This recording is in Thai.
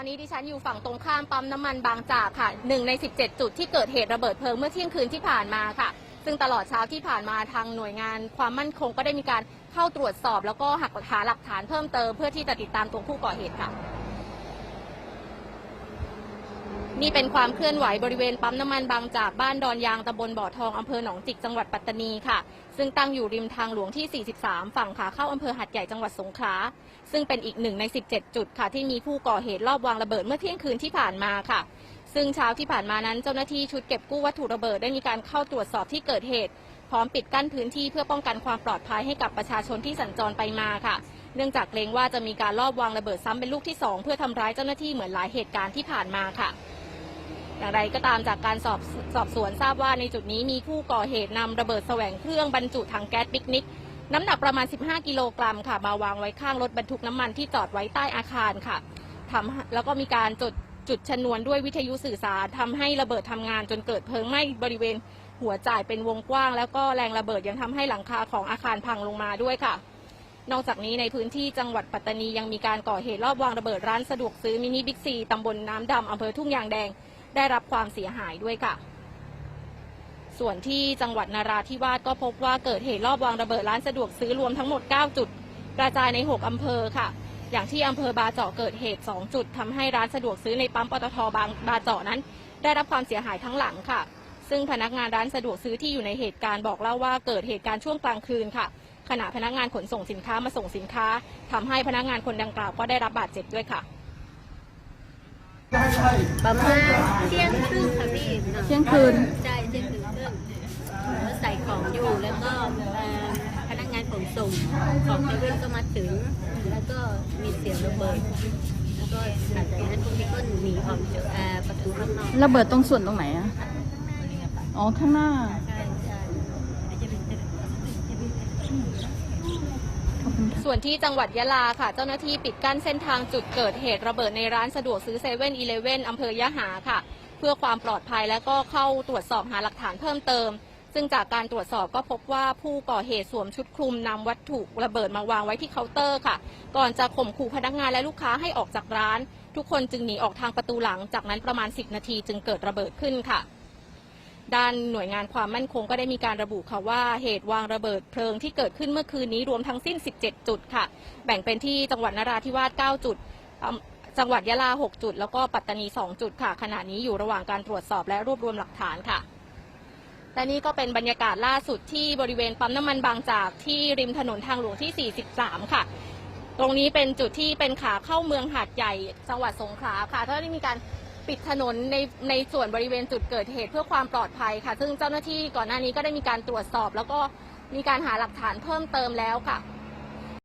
อนนี้ดิฉันอยู่ฝั่งตรงข้ามปั๊มน้ำมันบางจากค่ะหนึ่งใน 17 จุดที่เกิดเหตุระเบิดเพลิงเมื่อเที่ยงคืนที่ผ่านมาค่ะ ซึ่งตลอดเช้าที่ผ่านมาทางหน่วยงาน ความมั่นคงก็ได้มีการเข้าตรวจสอบ แล้วก็หักหาหลักฐานเพิ่มเติมเพื่อที่จะติดตามตัวผู้ก่อเหตุค่ะ นี่เป็นความเคลื่อนไหวบริเวณปั๊มน้ำมันบางจากบ้านดอนยางตำบลบ่อทองอำเภอหนองจิกจังหวัดปัตตานีค่ะ ซึ่งตั้งอยู่ริมทางหลวงที่ 43 ฝั่งขาเข้าอำเภอหัดใหญ่จังหวัดสงขลาซึ่งเป็นอีกหนึ่งใน 17 จุดค่ะ ที่มีผู้ก่อเหตุรอบวางระเบิดเมื่อเที่ยงคืนที่ผ่านมาค่ะ ซึ่งเช้าที่ผ่านมานั้นเจ้าหน้าที่ชุดเก็บกู้วัตถุระเบิดได้มีการเข้าตรวจสอบที่เกิดเหตุ พร้อมปิดกั้นพื้นที่เพื่อป้องกันความปลอดภัยให้กับประชาชนที่สัญจรไปมาค่ะ เนื่องจากเกรงว่าจะมีการลอบวางระเบิดซ้ำเป็นลูกที่สองเพื่อทำร้ายเจ้าหน้าที่เหมือนหลายเหตุการณ์ที่ผ่านมาค่ะ อย่างไรก็ตามจากการสอบสอบสวนทราบว่าในจุดนี้มีผู้ก่อเหตุนำระเบิดแสวงเครื่องบรรจุถังแก๊สปิกนิก น้ำหนักประมาณ 15 กิโลกรัมค่ะ มาวางไว้ข้างรถบรรทุกน้ำมันที่จอดไว้ใต้อาคารค่ะทำแล้วก็มีการจุดจุดชนวนด้วยวิทยุสื่อสารทำให้ระเบิดทำงานจนเกิดเพลิงไหม้บริเวณหัวจ่ายเป็นวงกว้าง แล้วก็แรงระเบิดยังทำให้หลังคาของอาคารพังลงมาด้วยค่ะ นอกจากนี้ในพื้นที่จังหวัดปัตตานียังมีการก่อเหตุรอบวางระเบิดร้านสะดวกซื้อมินิบิ๊กซีตำบลน้ำดำอำเภอทุ่งยางแดง ได้รับความเสียหายด้วยค่ะ ส่วนที่จังหวัดนาราธิวาสก็พบว่าเกิดเหตุรอบวางระเบิดร้านสะดวกซื้อรวมทั้งหมด 9 จุดกระจายใน 6 อำเภอค่ะ อย่างที่อำเภอบาเจาะเกิดเหตุ 2 จุดทำให้ร้านสะดวกซื้อในปั๊มปตทบางบาเจาะนั้น ได้รับความเสียหายทั้งหลังค่ะ ซึ่งพนักงานร้านสะดวกซื้อที่อยู่ในเหตุการณ์บอกเล่าว่าเกิดเหตุการณ์ช่วงกลางคืนค่ะ ขณะพนักงานขนส่งสินค้ามาส่งสินค้าทำให้พนักงานคนดังกล่าวก็ได้รับบาดเจ็บด้วยค่ะ ประมาณเที่ยงครึ่งค่ะพี่เที่ยงคืน ใช่เที่ยงคืนครึ่งแล้วใส่ของอยู่แล้วก็เอ่อพนักงานขนส่งของเซเว่นก็มาถึง แล้วก็มีเสียงระเบิด แล้วก็หลังจากนั้นพวกนี้ก็หนีออกจากเอ่อประตูข้างนอกระเบิดตรงส่วนตรงไหนอะอ๋อ ข้างหน้า ใช่ใช่ ขอบคุณค่ะ ส่วนที่จังหวัดยะลาค่ะ เจ้าหน้าที่ปิดกั้นเส้นทางจุดเกิดเหตุระเบิดในร้านสะดวกซื้อเซเว่นอีเลเว่นอำเภอยะหาค่ะ เพื่อความปลอดภัยและก็เข้าตรวจสอบหาหลักฐานเพิ่มเติม ซึ่งจากการตรวจสอบก็พบว่าผู้ก่อเหตุสวมชุดคลุมนำวัตถุระเบิดมาวางไว้ที่เคาน์เตอร์ค่ะ ก่อนจะข่มขู่พนักงานและลูกค้าให้ออกจากร้าน ทุกคนจึงหนีออกทางประตูหลังจากนั้นประมาณ 10 นาทีจึงเกิดระเบิดขึ้นค่ะ ด้านหน่วยงานความมั่นคงก็ได้มีการระบุค่ะว่าเหตุวางระเบิดเพลิงที่เกิดขึ้นเมื่อคืนนี้รวมทั้งสิ้น 17 จุดค่ะ แบ่งเป็นที่จังหวัดนราธิวาส 9 จุดจังหวัดยะลา 6 จุด แล้วก็ปัตตานี 2 จุดค่ะ ขณะนี้อยู่ระหว่างการตรวจสอบและรวบรวมหลักฐานค่ะ และนี่ก็เป็นบรรยากาศล่าสุดที่บริเวณปั๊มน้ำมันบางจากที่ริมถนนทางหลวงที่ 43 ค่ะ ตรงนี้เป็นจุดที่เป็นขาเข้าเมืองหาดใหญ่จังหวัดสงขลาค่ะถ้าได้มีการ ปิดถนนในในส่วนบริเวณจุดเกิดเหตุเพื่อความปลอดภัยค่ะ ซึ่งเจ้าหน้าที่ก่อนหน้านี้ก็ได้มีการตรวจสอบ แล้วก็มีการหาหลักฐานเพิ่มเติมแล้วค่ะ